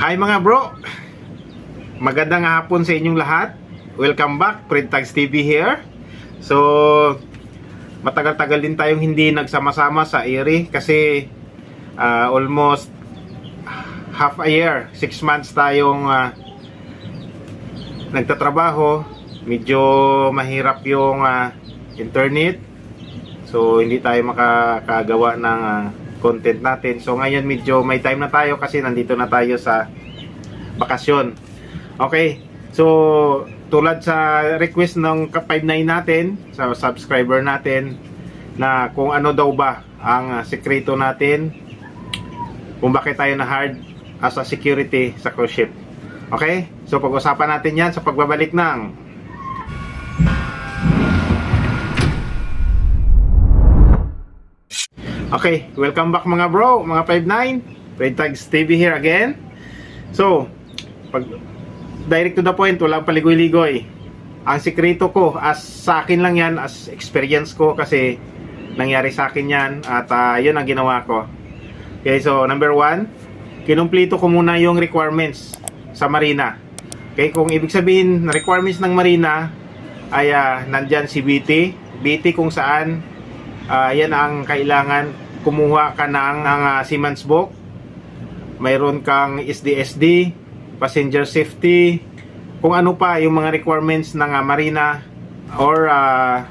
Hi mga bro! Magandang hapon sa inyong lahat. Welcome back, Fred Tags TV here. So, matagal-tagal din tayong hindi nagsama-sama sa Erie kasi ah, almost half a year, 6 months tayong ah, nagtatrabaho. Medyo mahirap yung ah, internet. So, hindi tayo makakagawa ng ah, content natin. So, ngayon medyo may time na tayo kasi nandito na tayo sa bakasyon. Okay. So, tulad sa request ng 59 natin, sa subscriber natin, na kung ano daw ba ang sekreto natin, kung bakit tayo na hard as a security sa cruise ship. Okay? So, pag-usapan natin yan sa pagbabalik ng Okay, welcome back mga bro, mga 59. Red Tags TV here again. So, pag direct to the point, walang paligoy-ligoy. Ang sikreto ko, as sa akin lang yan, as experience ko kasi nangyari sa akin yan at ah, yun ang ginawa ko. Okay, so number one, kinumplito ko muna yung requirements sa marina. Okay, kung ibig sabihin na requirements ng marina ay ah, nandyan si BT. BT kung saan ah, yan ang kailangan kumuha ka ng ah, seaman's book. Mayroon kang SDSD, passenger safety, kung ano pa yung mga requirements ng ah, marina or ah,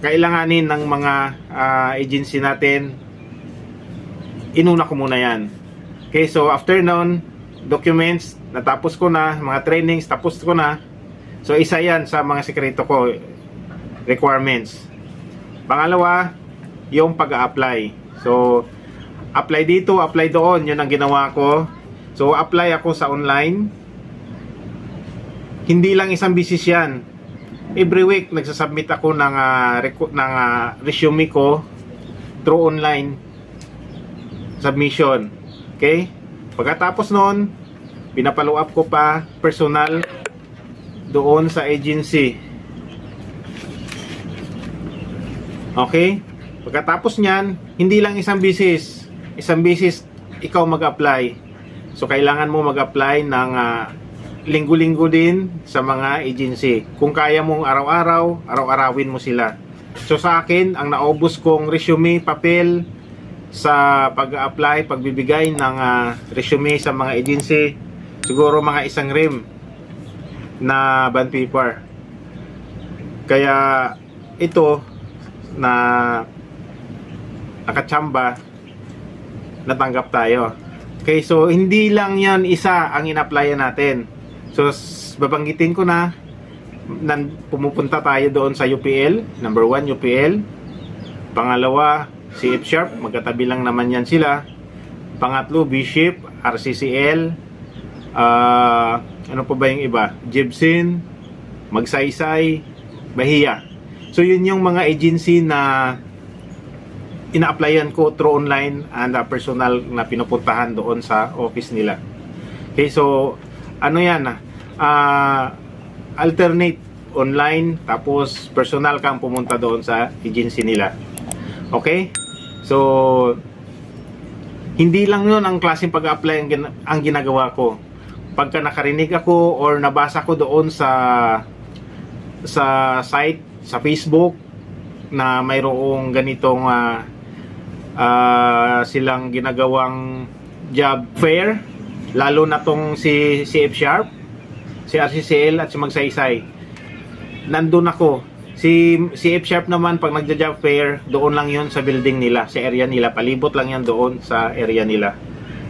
kailanganin ng mga ah, agency natin inuna ko muna yan. Okay, so after nun, documents, natapos ko na, mga trainings, tapos ko na. So isa yan sa mga sekreto ko, requirements. Pangalawa, yung pag-apply. So, apply dito, apply doon, yun ang ginawa ko. So, apply ako sa online. Hindi lang isang bisis yan. Every week, nagsasubmit ako ng, reco- ng ah, resume ko through online submission. Okay? Pagkatapos noon, pinapalo up ko pa personal doon sa agency. Okay? Pagkatapos niyan, hindi lang isang bisis. Isang bisis ikaw mag-apply. So kailangan mo mag-apply ng ah, linggo-linggo din sa mga agency. Kung kaya mong araw-araw, araw-arawin mo sila. So sa akin, ang naubos kong resume, papel, sa pag-apply, pagbibigay ng ah, resume sa mga agency, siguro mga isang rim na bond paper. Kaya ito na nakachamba natanggap tayo. Okay, so hindi lang yan isa ang in-applyan natin. So babanggitin ko na nan, pumupunta tayo doon sa UPL, number 1 UPL. Pangalawa, si F Sharp, magkatabi lang naman yan sila. Pangatlo, B-Ship, RCCL, ah, ano pa ba yung iba? Jibsin, Magsaysay, Bahia. So yun yung mga agency na ina-applyan ko through online and uh, personal na pinupuntahan doon sa office nila. Okay, so ano yan ah, alternate online tapos personal kang pumunta doon sa agency nila. Okay? So hindi lang yun ang klaseng pag-apply ang, gina- ang ginagawa ko. Pagka nakarinig ako or nabasa ko doon sa sa site, sa Facebook na mayroong ganitong ah, ah, silang ginagawang job fair lalo na tong si si F Sharp si RCCL at si Magsaysay. Nandun ako. Si si F Sharp naman pag nagja-job fair doon lang yon sa building nila sa area nila. Palibot lang yan doon sa area nila.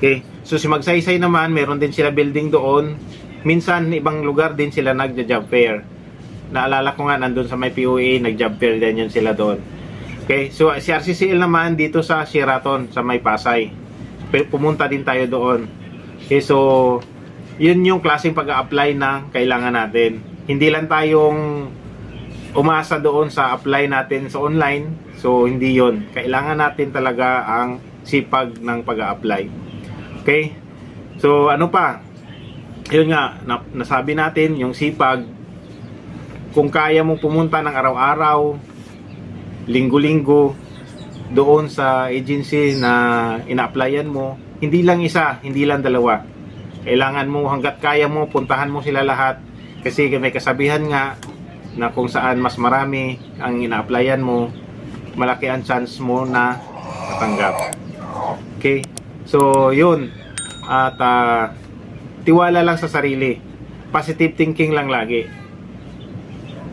Okay? So si Magsaysay naman meron din sila building doon. Minsan ibang lugar din sila nagja-job fair. Naalala ko nga nandun sa may POA nag-job fair din yun sila doon Okay, so si RCCL naman dito sa Sheraton sa May Pasay. Pumunta din tayo doon. Okay, so yun yung klaseng pag-apply na kailangan natin. Hindi lang tayong umasa doon sa apply natin sa online. So hindi yun. Kailangan natin talaga ang sipag ng pag-apply. Okay? So ano pa? Yun nga, na- nasabi natin yung sipag. Kung kaya mong pumunta ng araw-araw, linggo-linggo doon sa agency na ina-applyan mo, hindi lang isa, hindi lang dalawa. Kailangan mo hanggat kaya mo, puntahan mo sila lahat. Kasi may kasabihan nga na kung saan mas marami ang ina-applyan mo, malaki ang chance mo na matanggap. Okay? So, yun. At ah, tiwala lang sa sarili. Positive thinking lang lagi.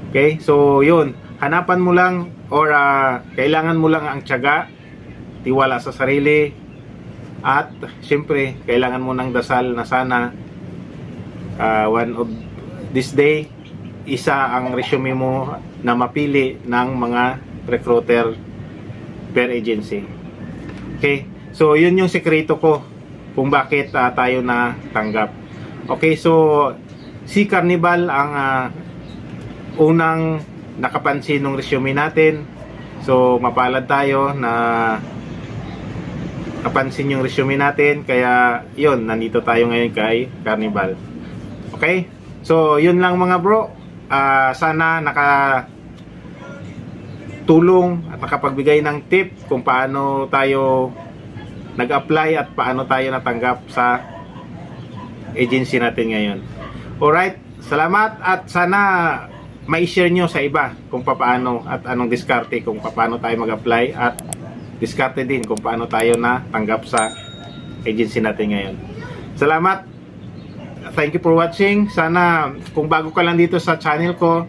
Okay? So, yun. Hanapan mo lang or ah, kailangan mo lang ang tiyaga, tiwala sa sarili, at syempre, kailangan mo ng dasal na sana ah, one of this day, isa ang resume mo na mapili ng mga recruiter per agency. Okay? So, yun yung sekreto ko kung bakit ah, tayo na tanggap. Okay, so si Carnival ang ah, unang nakapansin ng resume natin. So, mapalad tayo na napansin yung resume natin. Kaya, yun, nandito tayo ngayon kay Carnival. Okay? So, yun lang mga bro. Ah, sana naka tulong at nakapagbigay ng tip kung paano tayo nag-apply at paano tayo natanggap sa agency natin ngayon. Alright, salamat at sana ma-share nyo sa iba kung paano at anong diskarte kung paano tayo mag-apply at diskarte din kung paano tayo na tanggap sa agency natin ngayon. Salamat. Thank you for watching. Sana kung bago ka lang dito sa channel ko,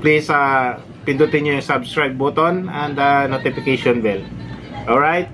please uh, pindutin nyo yung subscribe button and uh, notification bell. Alright?